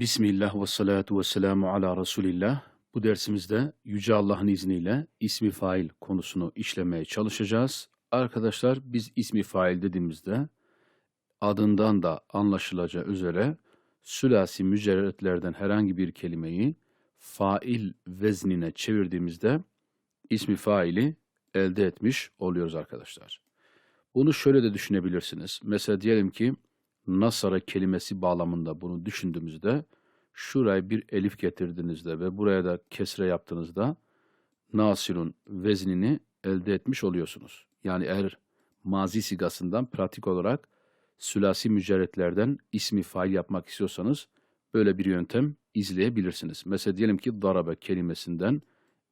Bismillah ve salatu ve selamu ala Resulillah. Bu dersimizde Yüce Allah'ın izniyle ismi fail konusunu işlemeye çalışacağız. Arkadaşlar biz ismi fail dediğimizde adından da anlaşılacağı üzere sülasi mücerretlerden herhangi bir kelimeyi fail veznine çevirdiğimizde ismi faili elde etmiş oluyoruz arkadaşlar. Bunu şöyle de düşünebilirsiniz. Mesela diyelim ki Nasara kelimesi bağlamında bunu düşündüğümüzde şuraya bir elif getirdiğinizde ve buraya da kesre yaptığınızda Nasirun veznini elde etmiş oluyorsunuz. Yani eğer mazi sigasından pratik olarak sülasi mücerretlerden ismi fail yapmak istiyorsanız böyle bir yöntem izleyebilirsiniz. Mesela diyelim ki darabe kelimesinden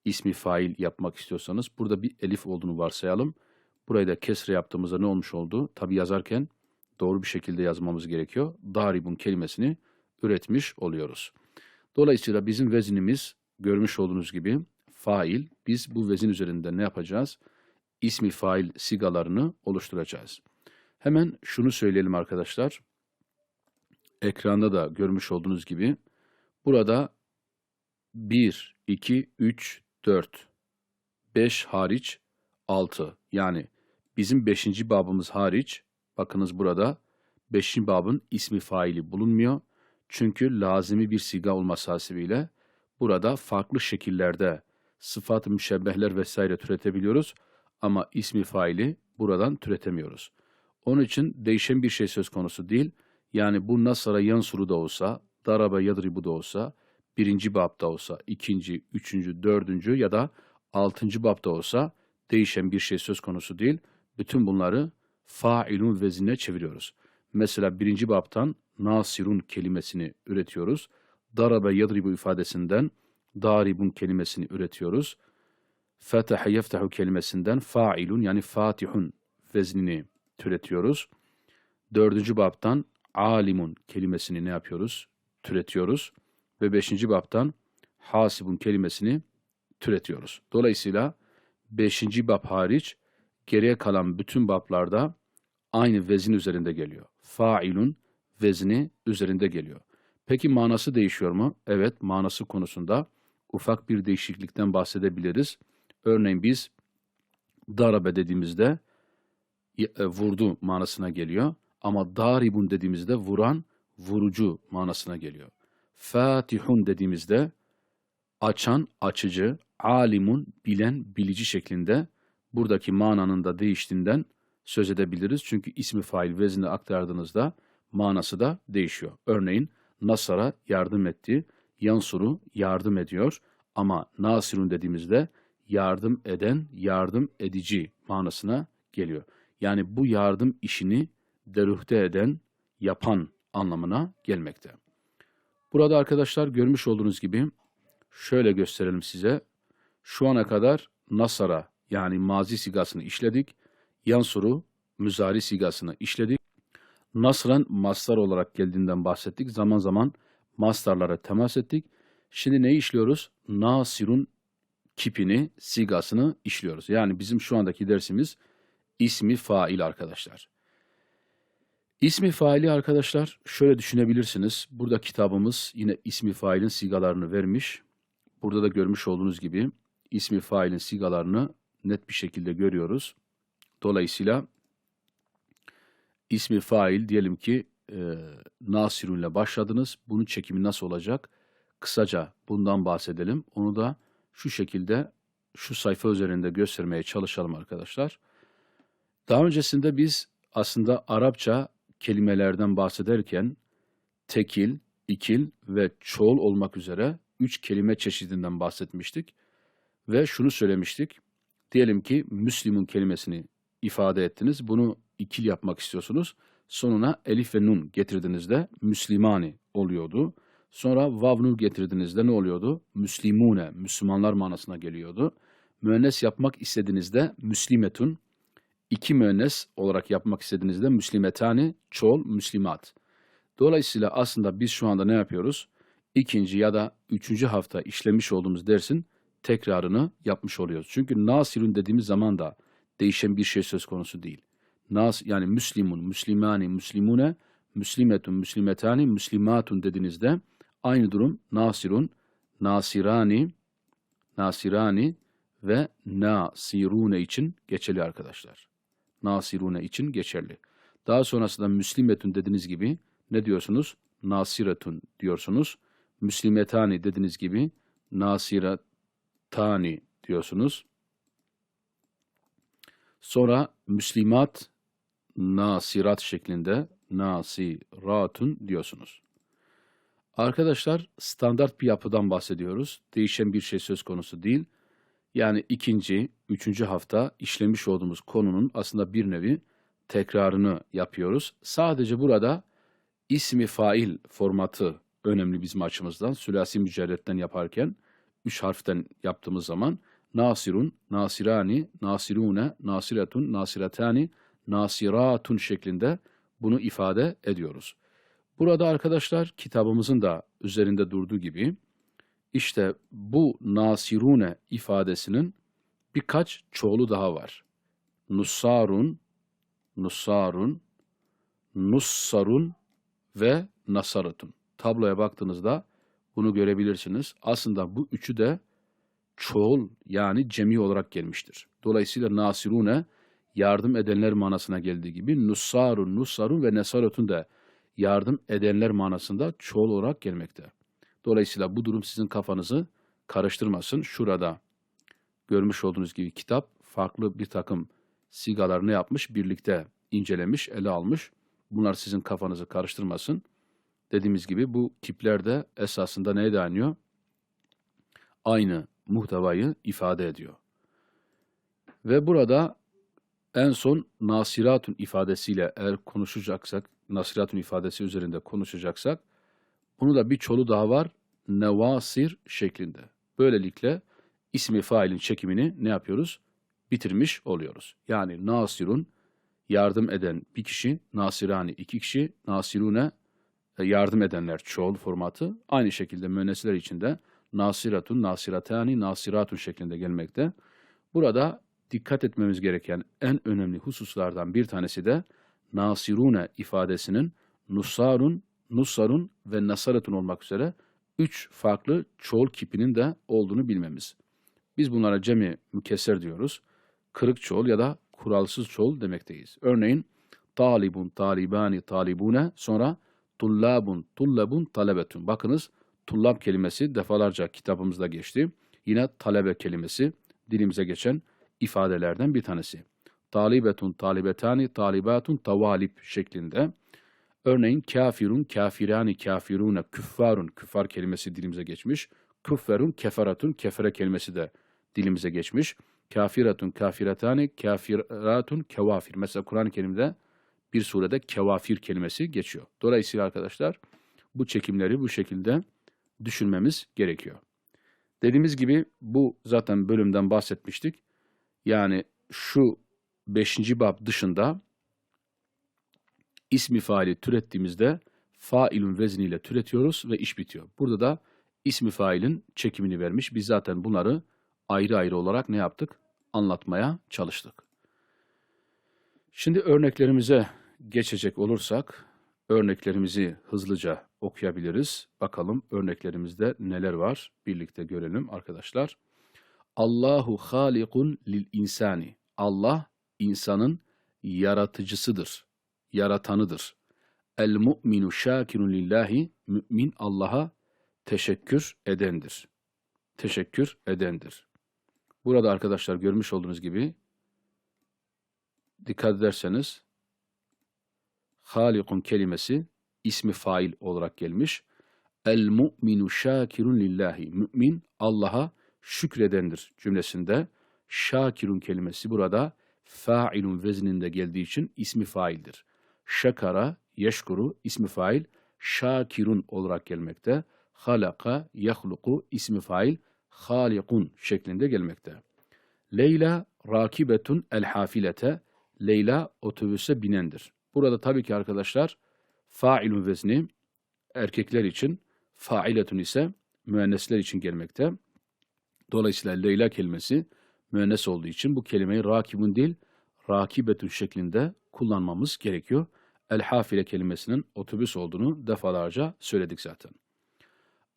ismi fail yapmak istiyorsanız burada bir elif olduğunu varsayalım. Burayı da kesre yaptığımızda ne olmuş oldu? Tabi yazarken doğru bir şekilde yazmamız gerekiyor. Daribun kelimesini üretmiş oluyoruz. Dolayısıyla bizim vezinimiz görmüş olduğunuz gibi fail. Biz bu vezin üzerinde ne yapacağız? İsmi fail sigalarını oluşturacağız. Hemen şunu söyleyelim arkadaşlar. Ekranda da görmüş olduğunuz gibi burada 1, 2, 3, 4, 5 hariç 6 yani bizim 5. babımız hariç bakınız burada 5. babın ismi faili bulunmuyor. Çünkü lazimi bir siga olması hasebiyle burada farklı şekillerde sıfat-ı müşebbehler vesaire türetebiliyoruz ama ismi faili buradan türetemiyoruz. Onun için değişen bir şey söz konusu değil. Yani bu nasara yansuru da olsa, daraba yadribu da olsa, birinci babda olsa, ikinci, üçüncü, dördüncü ya da altıncı babda olsa değişen bir şey söz konusu değil. Bütün bunları failun vezinine çeviriyoruz. Mesela birinci babtan nasirun kelimesini üretiyoruz. Darabe yadribu ifadesinden daribun kelimesini üretiyoruz. Fetahe yeftahu kelimesinden failun yani fatihun veznini türetiyoruz. Dördüncü babtan alimun kelimesini ne yapıyoruz? Türetiyoruz. Ve beşinci babtan hasibun kelimesini türetiyoruz. Dolayısıyla beşinci bab hariç geriye kalan bütün bablarda aynı vezin üzerinde geliyor. Failun vezni üzerinde geliyor. Peki manası değişiyor mu? Evet, manası konusunda ufak bir değişiklikten bahsedebiliriz. Örneğin biz darabe dediğimizde e, vurdu manasına geliyor. Ama daribun dediğimizde vuran, vurucu manasına geliyor. Fatihun dediğimizde açan, açıcı, alimun, bilen, bilici şeklinde buradaki mananın da değiştiğinden söz edebiliriz. Çünkü ismi fail vezni aktardığınızda manası da değişiyor. Örneğin Nasara yardım etti, Yansuru yardım ediyor ama Nasirun dediğimizde yardım eden, yardım edici manasına geliyor. Yani bu yardım işini deruhte eden, yapan anlamına gelmekte. Burada arkadaşlar görmüş olduğunuz gibi şöyle gösterelim size. Şu ana kadar Nasara yani mazi sigasını işledik. Yansuru müzari sigasını işledik. Nasran mastar olarak geldiğinden bahsettik. Zaman zaman mastarlara temas ettik. Şimdi ne işliyoruz? Nasirun kipini, sigasını işliyoruz. Yani bizim şu andaki dersimiz ismi fail arkadaşlar. İsmi faili arkadaşlar şöyle düşünebilirsiniz. Burada kitabımız yine ismi failin sigalarını vermiş. Burada da görmüş olduğunuz gibi ismi failin sigalarını net bir şekilde görüyoruz. Dolayısıyla ismi fail diyelim ki e, Nasirun ile başladınız. Bunun çekimi nasıl olacak? Kısaca bundan bahsedelim. Onu da şu şekilde şu sayfa üzerinde göstermeye çalışalım arkadaşlar. Daha öncesinde biz aslında Arapça kelimelerden bahsederken tekil, ikil ve çoğul olmak üzere üç kelime çeşidinden bahsetmiştik. Ve şunu söylemiştik. Diyelim ki Müslümun kelimesini ifade ettiniz. Bunu ikil yapmak istiyorsunuz. Sonuna elif ve nun getirdiğinizde Müslimani oluyordu. Sonra vav nur getirdiğinizde ne oluyordu? Müslimune, Müslümanlar manasına geliyordu. Müennes yapmak istediğinizde Müslimetun, iki müennes olarak yapmak istediğinizde Müslimetani, çoğul, Müslimat. Dolayısıyla aslında biz şu anda ne yapıyoruz? İkinci ya da üçüncü hafta işlemiş olduğumuz dersin tekrarını yapmış oluyoruz. Çünkü nasirun dediğimiz zaman da değişen bir şey söz konusu değil. Nas yani Müslimun, Müslimani, Müslimune, Müslimetun, Müslimetani, Müslimatun dediğinizde Aynı durum nasirun, nasirani, nasirani ve nasirune için geçerli arkadaşlar. Nasirune için geçerli. Daha sonrasında müslimetun dediğiniz gibi ne diyorsunuz? Nasiretun diyorsunuz. Müslimetani dediğiniz gibi nasiretani diyorsunuz. Sonra Müslimat nasirat şeklinde nasiratun diyorsunuz. Arkadaşlar standart bir yapıdan bahsediyoruz. Değişen bir şey söz konusu değil. Yani ikinci, üçüncü hafta işlemiş olduğumuz konunun aslında bir nevi tekrarını yapıyoruz. Sadece burada ismi fail formatı önemli bizim açımızdan. Sülasi mücerretten yaparken üç harften yaptığımız zaman nasirun, nasirani, nasirune, nasiretun, nasiretani, nasiratun şeklinde bunu ifade ediyoruz. Burada arkadaşlar kitabımızın da üzerinde durduğu gibi işte bu nasirune ifadesinin birkaç çoğulu daha var. Nussarun, Nussarun, Nussarun ve Nasaratun. Tabloya baktığınızda bunu görebilirsiniz. Aslında bu üçü de çoğul yani cemi olarak gelmiştir. Dolayısıyla Nasirune yardım edenler manasına geldiği gibi Nussarun, Nussarun ve Nesaratun da yardım edenler manasında çoğul olarak gelmekte. Dolayısıyla bu durum sizin kafanızı karıştırmasın. Şurada görmüş olduğunuz gibi kitap farklı bir takım sigalar ne yapmış? Birlikte incelemiş, ele almış. Bunlar sizin kafanızı karıştırmasın. Dediğimiz gibi bu kipler de esasında neye dayanıyor? Aynı muhtevayı ifade ediyor. Ve burada en son nasiratun ifadesiyle eğer konuşacaksak, nasiratun ifadesi üzerinde konuşacaksak, bunu da bir çolu daha var, nevasir şeklinde. Böylelikle ismi failin çekimini ne yapıyoruz? Bitirmiş oluyoruz. Yani nasirun, yardım eden bir kişi, nasirani iki kişi, nasirune yardım edenler çoğul formatı. Aynı şekilde müennesler içinde nasiratun, nasiratani, nasiratun şeklinde gelmekte. Burada dikkat etmemiz gereken en önemli hususlardan bir tanesi de nasirune ifadesinin nusarun, nusarun ve nasaratun olmak üzere üç farklı çoğul kipinin de olduğunu bilmemiz. Biz bunlara cemi mükesser diyoruz. Kırık çoğul ya da kuralsız çoğul demekteyiz. Örneğin talibun, talibani, talibune sonra tullabun, tullabun, talebetun. Bakınız tullab kelimesi defalarca kitabımızda geçti. Yine talebe kelimesi dilimize geçen ifadelerden bir tanesi. Talibetun, talibetani, talibatun, tavalip şeklinde. Örneğin kafirun, kafirani, kafirune, küffarun, küffar kelimesi dilimize geçmiş. Küfferun, keferatun, kefere kelimesi de dilimize geçmiş. Kafiratun, kafiratani, kafiratun, kevafir. Mesela Kur'an-ı Kerim'de bir surede kevafir kelimesi geçiyor. Dolayısıyla arkadaşlar bu çekimleri bu şekilde düşünmemiz gerekiyor. Dediğimiz gibi bu zaten bölümden bahsetmiştik. Yani şu beşinci bab dışında ismi faili türettiğimizde failün vezniyle türetiyoruz ve iş bitiyor. Burada da ismi failin çekimini vermiş. Biz zaten bunları ayrı ayrı olarak ne yaptık? Anlatmaya çalıştık. Şimdi örneklerimize geçecek olursak, örneklerimizi hızlıca okuyabiliriz. Bakalım örneklerimizde neler var? Birlikte görelim arkadaşlar. Allahu halikun lil insani. Allah insanın yaratıcısıdır, yaratanıdır. El mu'minu şakirun lillahi. Mümin Allah'a teşekkür edendir. Teşekkür edendir. Burada arkadaşlar görmüş olduğunuz gibi dikkat ederseniz halikun kelimesi ismi fail olarak gelmiş. El mu'minu şakirun lillahi. Mümin Allah'a şükredendir cümlesinde. Şakirun kelimesi burada failun vezninde geldiği için ismi faildir. Şakara, yeşkuru ismi fail, şakirun olarak gelmekte. Halaka, yahluku ismi fail, halikun şeklinde gelmekte. Leyla rakibetun el hafilete. Leyla otobüse binendir. Burada tabii ki arkadaşlar failun vezni erkekler için, failetun ise müennesler için gelmekte. Dolayısıyla Leyla kelimesi müennes olduğu için bu kelimeyi rakibun değil, rakibetun şeklinde kullanmamız gerekiyor. El hafile kelimesinin otobüs olduğunu defalarca söyledik zaten.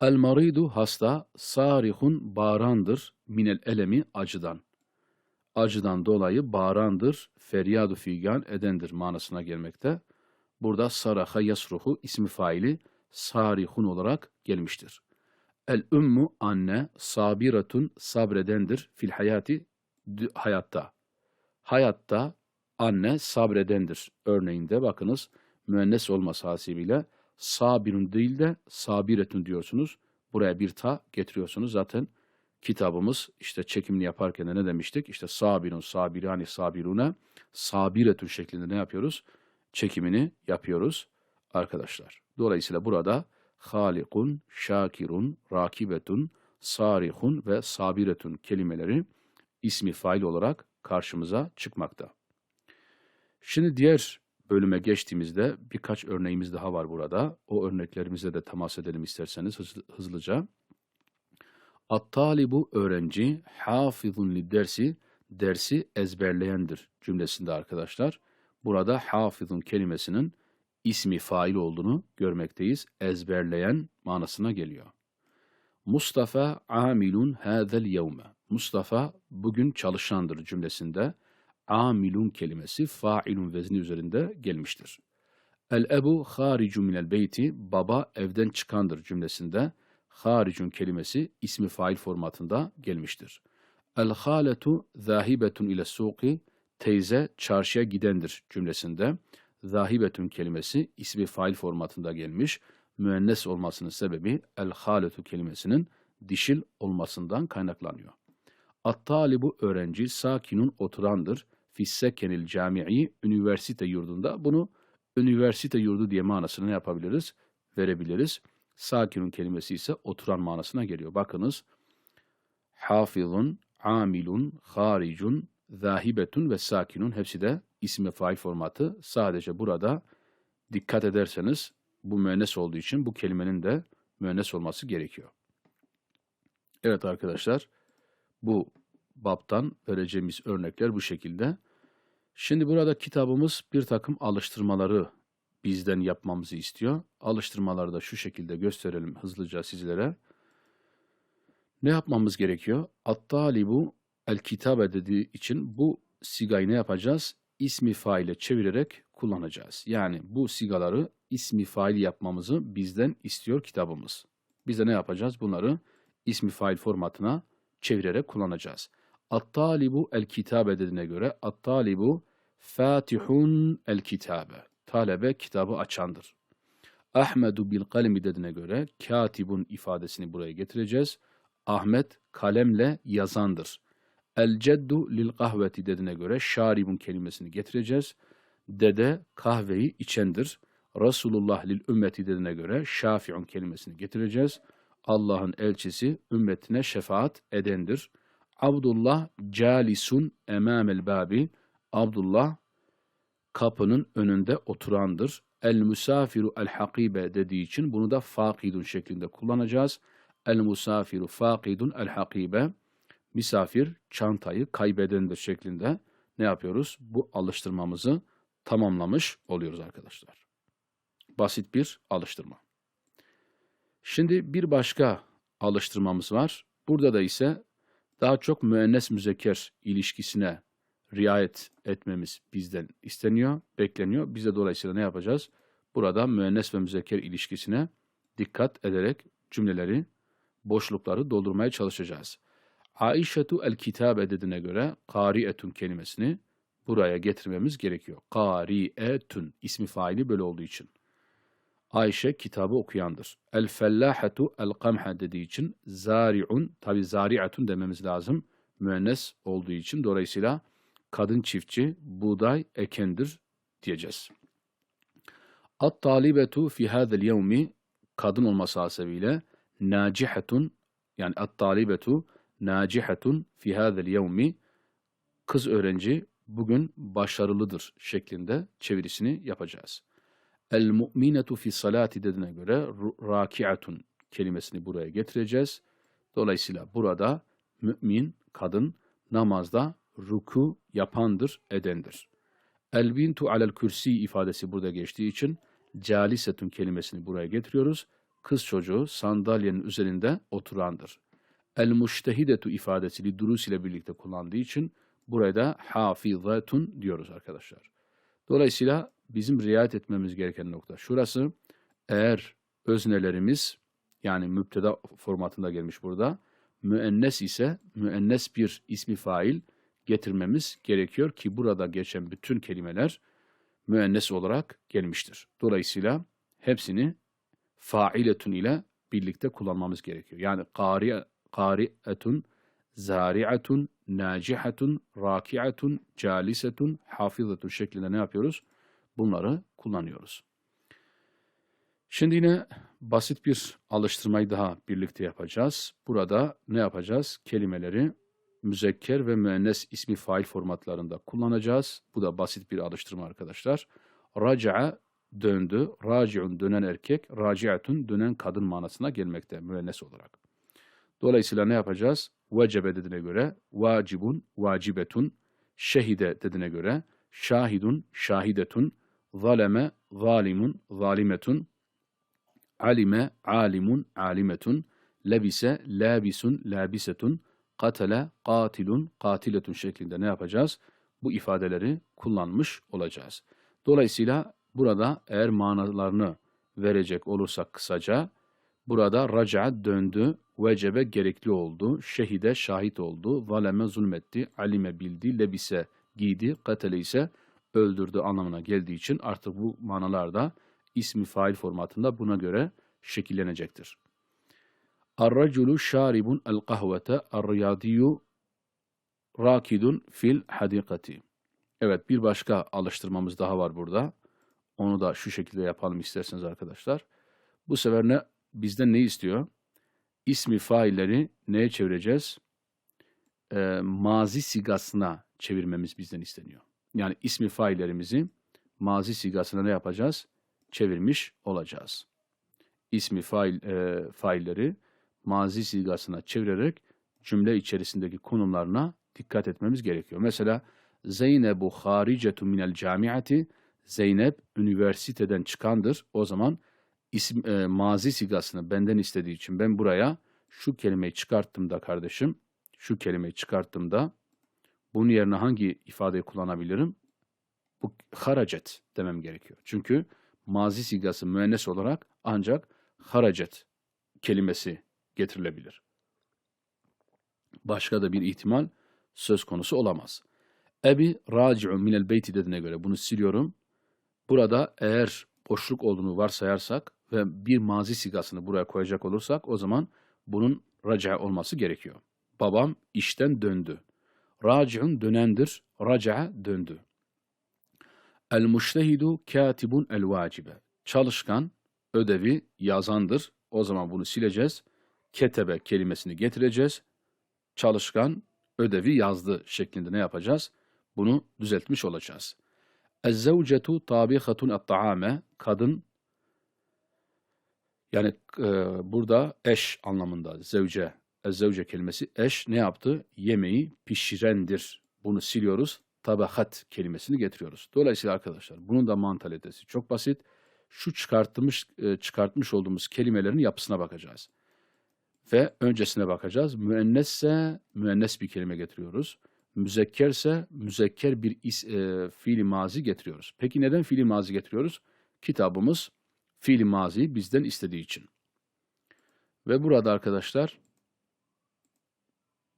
El maridu hasta sarihun bağırandır minel elemi acıdan. Acıdan dolayı bağırandır, feryadu figan edendir manasına gelmekte. Burada saraha yasruhu ismi faili sarihun olarak gelmiştir. El ummu anne sabiratun sabredendir fil hayati hayatta. Hayatta anne sabredendir. Örneğinde bakınız müennes olması hasibiyle sabirun değil de sabiretun diyorsunuz. Buraya bir ta getiriyorsunuz. Zaten kitabımız işte çekimini yaparken de ne demiştik? İşte sabirun, sabirani, sabirune, sabiretun şeklinde ne yapıyoruz? Çekimini yapıyoruz arkadaşlar. Dolayısıyla burada halikun, şakirun, rakibetun, sarihun ve sabiretun kelimeleri ismi fail olarak karşımıza çıkmakta. Şimdi diğer bölüme geçtiğimizde birkaç örneğimiz daha var burada. O örneklerimize de temas edelim isterseniz hızlı- hızlıca. At-talibu öğrenci, hafizun li dersi, dersi ezberleyendir cümlesinde arkadaşlar. Burada hafizun kelimesinin ismi fail olduğunu görmekteyiz. Ezberleyen manasına geliyor. Mustafa amilun hâzel yevme. Mustafa bugün çalışandır cümlesinde amilun kelimesi failun vezni üzerinde gelmiştir. El ebu haricu minel beyti baba evden çıkandır cümlesinde haricun kelimesi ismi fail formatında gelmiştir. El haletu zahibetun ile suqi teyze çarşıya gidendir cümlesinde zahibetun kelimesi ismi fail formatında gelmiş. Müennes olmasının sebebi el haletu kelimesinin dişil olmasından kaynaklanıyor. At-talibu öğrenci sakinun oturandır. Fissekenil cami'i üniversite yurdunda bunu üniversite yurdu diye manasını ne yapabiliriz? Verebiliriz. Sakinun kelimesi ise oturan manasına geliyor. Bakınız. Hafizun, amilun, haricun, zahibetun ve sakinun hepsi de ismi fail formatı. Sadece burada dikkat ederseniz bu müennes olduğu için bu kelimenin de müennes olması gerekiyor. Evet arkadaşlar bu baptan vereceğimiz örnekler bu şekilde. Şimdi burada kitabımız bir takım alıştırmaları bizden yapmamızı istiyor. Alıştırmaları da şu şekilde gösterelim hızlıca sizlere. Ne yapmamız gerekiyor? At-talibu el kitabe dediği için bu sigayı ne yapacağız? İsmi faile çevirerek kullanacağız. Yani bu sigaları ismi fail yapmamızı bizden istiyor kitabımız. Biz de ne yapacağız? Bunları ismi fail formatına çevirerek kullanacağız. At-talibu el kitabe dediğine göre at-talibu fatihun el kitabe. Talebe kitabı açandır. Ahmedu bil kalemi dediğine göre katibun ifadesini buraya getireceğiz. Ahmet kalemle yazandır. El ceddu lil kahveti dediğine göre şaribun kelimesini getireceğiz. Dede kahveyi içendir. Resulullah lil ümmeti dediğine göre şafi'un kelimesini getireceğiz. Allah'ın elçisi ümmetine şefaat edendir. Abdullah calisun emamel babi. Abdullah kapının önünde oturandır. El musafiru el hakibe dediği için bunu da fakidun şeklinde kullanacağız. El musafiru fakidun el hakibe. Misafir çantayı kaybedendir şeklinde ne yapıyoruz? Bu alıştırmamızı tamamlamış oluyoruz arkadaşlar. Basit bir alıştırma. Şimdi bir başka alıştırmamız var. Burada da ise daha çok müennes müzekker ilişkisine riayet etmemiz bizden isteniyor, bekleniyor. Biz de dolayısıyla ne yapacağız? Burada müennes ve müzekker ilişkisine dikkat ederek cümleleri, boşlukları doldurmaya çalışacağız. Aişetu el kitabe dediğine göre karietun kelimesini buraya getirmemiz gerekiyor. Karietun ismi faili böyle olduğu için. Ayşe kitabı okuyandır. El fellahatu el kamha dediği için zari'un tabi zari'atun dememiz lazım. Müennes olduğu için dolayısıyla kadın çiftçi buğday ekendir diyeceğiz. At talibetu fi hadal yevmi kadın olması hasebiyle nacihatun yani at talibetu nacihatun fi hadal yevmi kız öğrenci bugün başarılıdır şeklinde çevirisini yapacağız. El mu'minetu fi salati dediğine göre rakiatun kelimesini buraya getireceğiz. Dolayısıyla burada mümin kadın namazda ruku yapandır, edendir. El bintu alel kürsi ifadesi burada geçtiği için calisetun kelimesini buraya getiriyoruz. kız çocuğu sandalyenin üzerinde oturandır. El müştehidetu ifadesi durus ile birlikte kullandığı için buraya da hafizatun diyoruz arkadaşlar. Dolayısıyla bizim riayet etmemiz gereken nokta şurası. Eğer öznelerimiz yani müpteda formatında gelmiş burada. Müennes ise müennes bir ismi fail getirmemiz gerekiyor ki burada geçen bütün kelimeler müennes olarak gelmiştir. Dolayısıyla hepsini failetun ile birlikte kullanmamız gerekiyor. Yani kari, kari'etun, zari'atun, nacihatun, raki'atun, calisetun, hafizatun şeklinde ne yapıyoruz? Bunları kullanıyoruz. Şimdi yine basit bir alıştırmayı daha birlikte yapacağız. Burada ne yapacağız? Kelimeleri müzekker ve müennes ismi fail formatlarında kullanacağız. Bu da basit bir alıştırma arkadaşlar. Raca'a döndü. Raciun dönen erkek, raciatun dönen kadın manasına gelmekte müennes olarak. Dolayısıyla ne yapacağız? Vecebe dediğine göre vacibun, vacibetun, şehide dediğine göre şahidun, şahidetun, zaleme, zalimun, zalimetun, alime, alimun, alimetun, lebise, labisun, labisetun, katele, katilun, katiletun şeklinde ne yapacağız? Bu ifadeleri kullanmış olacağız. Dolayısıyla burada eğer manalarını verecek olursak kısaca, burada raca döndü, vecebe gerekli oldu, şehide şahit oldu, zaleme zulmetti, alime bildi, lebise giydi, katele ise öldürdü anlamına geldiği için artık bu manalarda ismi fail formatında buna göre şekillenecektir. Ar-raculu şaribun el-kahvete ar-riyadiyu rakidun fil hadikati. Evet bir başka alıştırmamız daha var burada. Onu da şu şekilde yapalım isterseniz arkadaşlar. Bu sefer ne bizden ne istiyor? İsmi failleri neye çevireceğiz? Ee, mazi sigasına çevirmemiz bizden isteniyor. Yani ismi faillerimizi mazi sigasına ne yapacağız? Çevirmiş olacağız. İsmi fail, e, failleri mazi sigasına çevirerek cümle içerisindeki konumlarına dikkat etmemiz gerekiyor. Mesela Zeynebu haricetu minel camiati Zeynep üniversiteden çıkandır. O zaman isim e, mazi sigasını benden istediği için ben buraya şu kelimeyi çıkarttım da kardeşim, şu kelimeyi çıkarttım da bunun yerine hangi ifadeyi kullanabilirim? Bu haracet demem gerekiyor. Çünkü mazi sigası müennes olarak ancak haracet kelimesi getirilebilir. Başka da bir ihtimal söz konusu olamaz. Ebi raci'u minel beyti dediğine göre bunu siliyorum. Burada eğer boşluk olduğunu varsayarsak ve bir mazi sigasını buraya koyacak olursak o zaman bunun raca olması gerekiyor. Babam işten döndü. Raci'un dönendir. Raca döndü. El müştehidu katibun el vacibe. Çalışkan ödevi yazandır. O zaman bunu sileceğiz. Ketebe kelimesini getireceğiz. Çalışkan ödevi yazdı şeklinde ne yapacağız? Bunu düzeltmiş olacağız. Ez-zevcetu tabihatun et-taame. Kadın yani e, burada eş anlamında zevce, ez-zevce kelimesi eş ne yaptı? Yemeği pişirendir. Bunu siliyoruz. Tabahat kelimesini getiriyoruz. Dolayısıyla arkadaşlar bunun da mantalitesi çok basit. Şu çıkartmış e, çıkartmış olduğumuz kelimelerin yapısına bakacağız. Ve öncesine bakacağız. Müennesse müennes bir kelime getiriyoruz müzekkerse müzekker bir is, e, fiili mazi getiriyoruz. Peki neden fiili mazi getiriyoruz? Kitabımız fiili mazi bizden istediği için. Ve burada arkadaşlar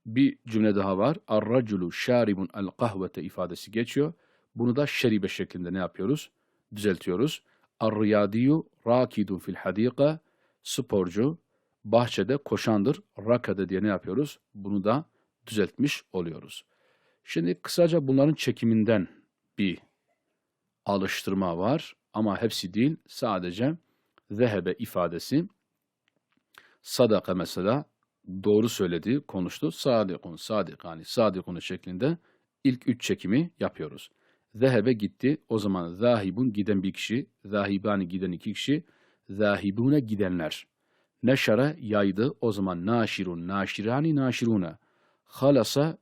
bir cümle daha var. Ar-raculu şaribun el kahvete ifadesi geçiyor. Bunu da şeribe şeklinde ne yapıyoruz? Düzeltiyoruz. Ar-riyadiyu rakidun fil hadika sporcu bahçede koşandır. Rakade diye ne yapıyoruz? Bunu da düzeltmiş oluyoruz. Şimdi kısaca bunların çekiminden bir alıştırma var ama hepsi değil sadece zehebe ifadesi sadaka mesela doğru söyledi, konuştu. Sadikun, sadikani, sadikunu şeklinde ilk üç çekimi yapıyoruz. Zehebe gitti. O zaman zahibun giden bir kişi, zahibani giden iki kişi, zahibune gidenler. Neşara yaydı. O zaman naşirun, naşirani, naşiruna. Halasa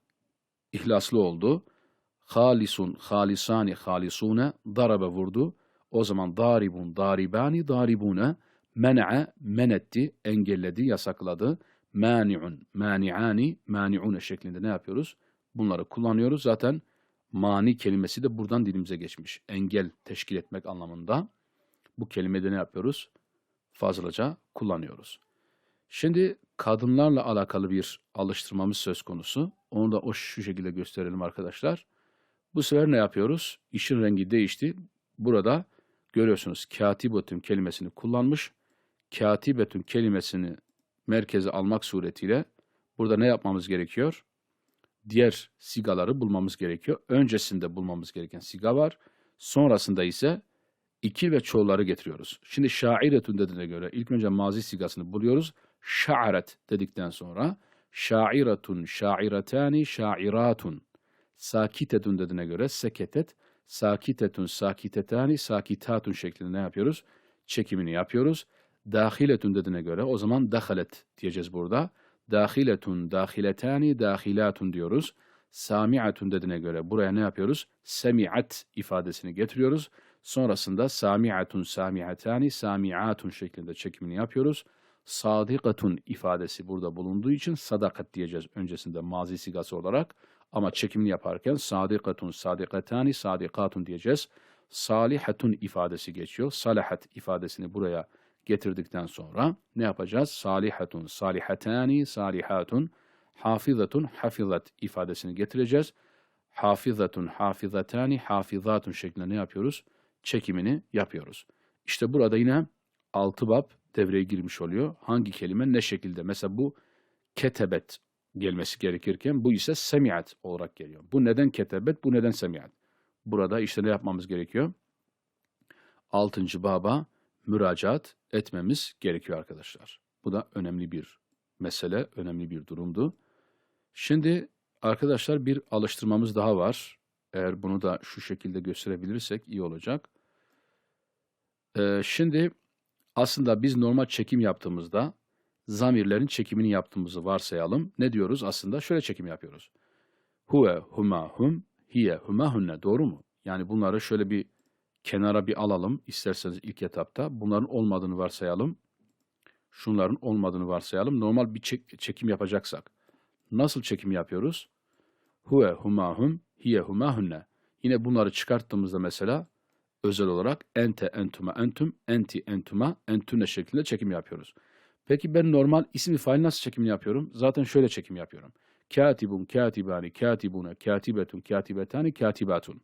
ihlaslı oldu. Halisun, halisani, halisune, darabe vurdu. O zaman daribun, daribani, daribune, Mene'e menetti, engelledi, yasakladı. Mani'un, mani'ani, mani'une şeklinde ne yapıyoruz? Bunları kullanıyoruz. Zaten mani kelimesi de buradan dilimize geçmiş. Engel teşkil etmek anlamında. Bu kelimede ne yapıyoruz? Fazlaca kullanıyoruz. Şimdi kadınlarla alakalı bir alıştırmamız söz konusu. Onu da o şu şekilde gösterelim arkadaşlar. Bu sefer ne yapıyoruz? İşin rengi değişti. Burada görüyorsunuz katibetün kelimesini kullanmış. Katibetün kelimesini merkeze almak suretiyle burada ne yapmamız gerekiyor? Diğer sigaları bulmamız gerekiyor. Öncesinde bulmamız gereken siga var. Sonrasında ise iki ve çoğulları getiriyoruz. Şimdi şairetun dediğine göre ilk önce mazi sigasını buluyoruz. Şa'aret dedikten sonra şairatun, şairatani, şairatun. Sakitetun dediğine göre seketet, sakitetun, sakitetani, sakitatun şeklinde ne yapıyoruz? Çekimini yapıyoruz. Dahiletun dediğine göre o zaman dahalet diyeceğiz burada. Dahiletun, dahiletani, dahilatun diyoruz. Sami'atun dediğine göre buraya ne yapıyoruz? Semi'at ifadesini getiriyoruz. Sonrasında sami'atun, sami'atani, sami'atun şeklinde çekimini yapıyoruz. Sadikatun ifadesi burada bulunduğu için sadakat diyeceğiz öncesinde mazi sigası olarak. Ama çekimini yaparken sadikatun, sadikatani, sadikatun diyeceğiz. Salihatun ifadesi geçiyor. Salahat ifadesini buraya getirdikten sonra ne yapacağız? Salihatun, salihatani, salihatun, hafizatun, hafizat ifadesini getireceğiz. Hafizatun, hafizatani, hafizatun şeklinde ne yapıyoruz? Çekimini yapıyoruz. İşte burada yine altı bab devreye girmiş oluyor. Hangi kelime ne şekilde? Mesela bu ketebet gelmesi gerekirken bu ise semiat olarak geliyor. Bu neden ketebet, bu neden semiat? Burada işte ne yapmamız gerekiyor? Altıncı baba müracaat etmemiz gerekiyor arkadaşlar. Bu da önemli bir mesele, önemli bir durumdu. Şimdi arkadaşlar bir alıştırmamız daha var. Eğer bunu da şu şekilde gösterebilirsek iyi olacak. Ee, şimdi aslında biz normal çekim yaptığımızda zamirlerin çekimini yaptığımızı varsayalım. Ne diyoruz? Aslında şöyle çekim yapıyoruz. Huve, huma, hum, hiye, huma, hunne. Doğru mu? Yani bunları şöyle bir kenara bir alalım isterseniz ilk etapta. Bunların olmadığını varsayalım. Şunların olmadığını varsayalım. Normal bir çek çekim yapacaksak. Nasıl çekim yapıyoruz? Huve, huma, hum, hiye, huma, hunne. Yine bunları çıkarttığımızda mesela özel olarak ente, entuma, entum, enti, entuma, entune şeklinde çekim yapıyoruz. Peki ben normal ismi fail nasıl çekim yapıyorum? Zaten şöyle çekim yapıyorum. Katibun, katibani, katibune, katibetun, katibetani, katibatun.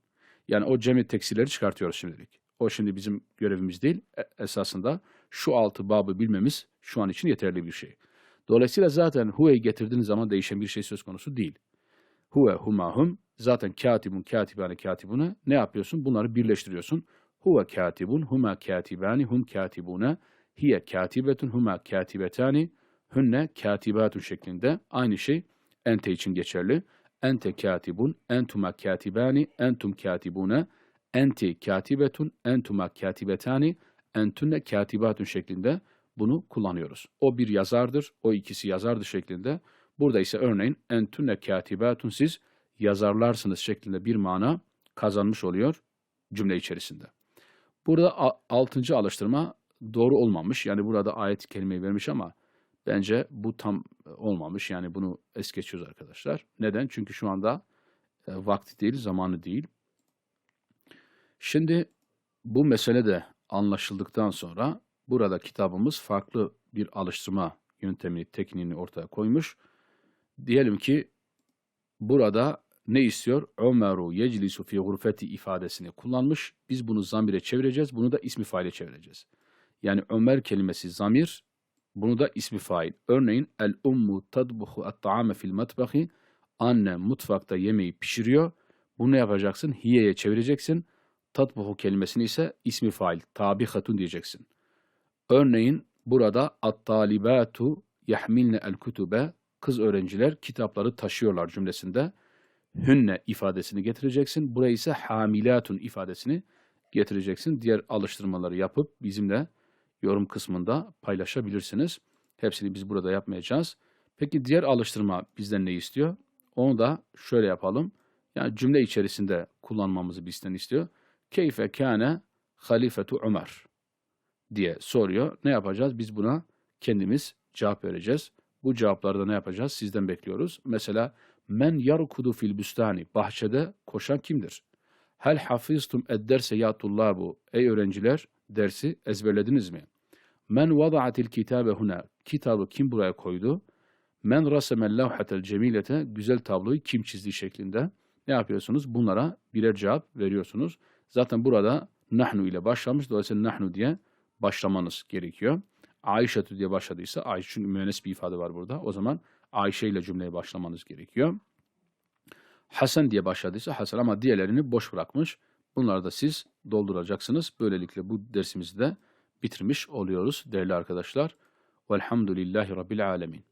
Yani o cemi teksirleri çıkartıyoruz şimdilik. O şimdi bizim görevimiz değil. E, esasında şu altı babı bilmemiz şu an için yeterli bir şey. Dolayısıyla zaten huve'yi getirdiğiniz zaman değişen bir şey söz konusu değil. Huve, humahum, zaten katibun, katibane, katibune ne yapıyorsun? Bunları birleştiriyorsun. Huve katibun, huma katibani, hum katibune, hiye katibetun, huma katibetani, hünne katibatun şeklinde aynı şey ente için geçerli. Ente katibun, entuma katibani, entum katibune, enti katibetun, entuma katibetani, entunne katibatun şeklinde bunu kullanıyoruz. O bir yazardır, o ikisi yazardır şeklinde. Burada ise örneğin entunne katibatun siz yazarlarsınız şeklinde bir mana kazanmış oluyor cümle içerisinde. Burada altıncı alıştırma doğru olmamış. Yani burada ayet kelimeyi vermiş ama bence bu tam olmamış. Yani bunu es geçiyoruz arkadaşlar. Neden? Çünkü şu anda e, vakti değil, zamanı değil. Şimdi bu mesele de anlaşıldıktan sonra burada kitabımız farklı bir alıştırma yöntemini, tekniğini ortaya koymuş. Diyelim ki burada ne istiyor? Ömeru yeclisu fi gurfeti ifadesini kullanmış. Biz bunu zamire çevireceğiz. Bunu da ismi faile çevireceğiz. Yani Ömer kelimesi zamir, bunu da ismi fail. Örneğin el ummu tadbuhu at-ta'ame fil matbahi. Anne mutfakta yemeği pişiriyor. Bunu ne yapacaksın? Hiye'ye çevireceksin. Tadbuhu kelimesini ise ismi fail, tabihatun diyeceksin. Örneğin burada at-talibatu yahmilne el-kutube kız öğrenciler kitapları taşıyorlar cümlesinde hünne ifadesini getireceksin. Buraya ise hamilatun ifadesini getireceksin. Diğer alıştırmaları yapıp bizimle yorum kısmında paylaşabilirsiniz. Hepsini biz burada yapmayacağız. Peki diğer alıştırma bizden ne istiyor? Onu da şöyle yapalım. Yani cümle içerisinde kullanmamızı bizden istiyor. Keyfe kâne halifetu Ömer. diye soruyor. Ne yapacağız? Biz buna kendimiz cevap vereceğiz. Bu cevaplarda ne yapacağız? Sizden bekliyoruz. Mesela men yarkudu fil büstani bahçede koşan kimdir? Hel hafiztum ed-derse ya tullabu ey öğrenciler dersi ezberlediniz mi? Men vada'atil kitabe huna kitabı kim buraya koydu? Men rasemel levhatel cemilete güzel tabloyu kim çizdi şeklinde ne yapıyorsunuz? Bunlara birer cevap veriyorsunuz. Zaten burada nahnu ile başlamış. Dolayısıyla nahnu diye başlamanız gerekiyor. Ayşetü diye başladıysa Ayşe çünkü müennes bir ifade var burada. O zaman Ayşe ile cümleye başlamanız gerekiyor. Hasan diye başladıysa Hasan ama diğerlerini boş bırakmış. Bunları da siz dolduracaksınız. Böylelikle bu dersimizi de bitirmiş oluyoruz değerli arkadaşlar. Velhamdülillahi Rabbil Alemin.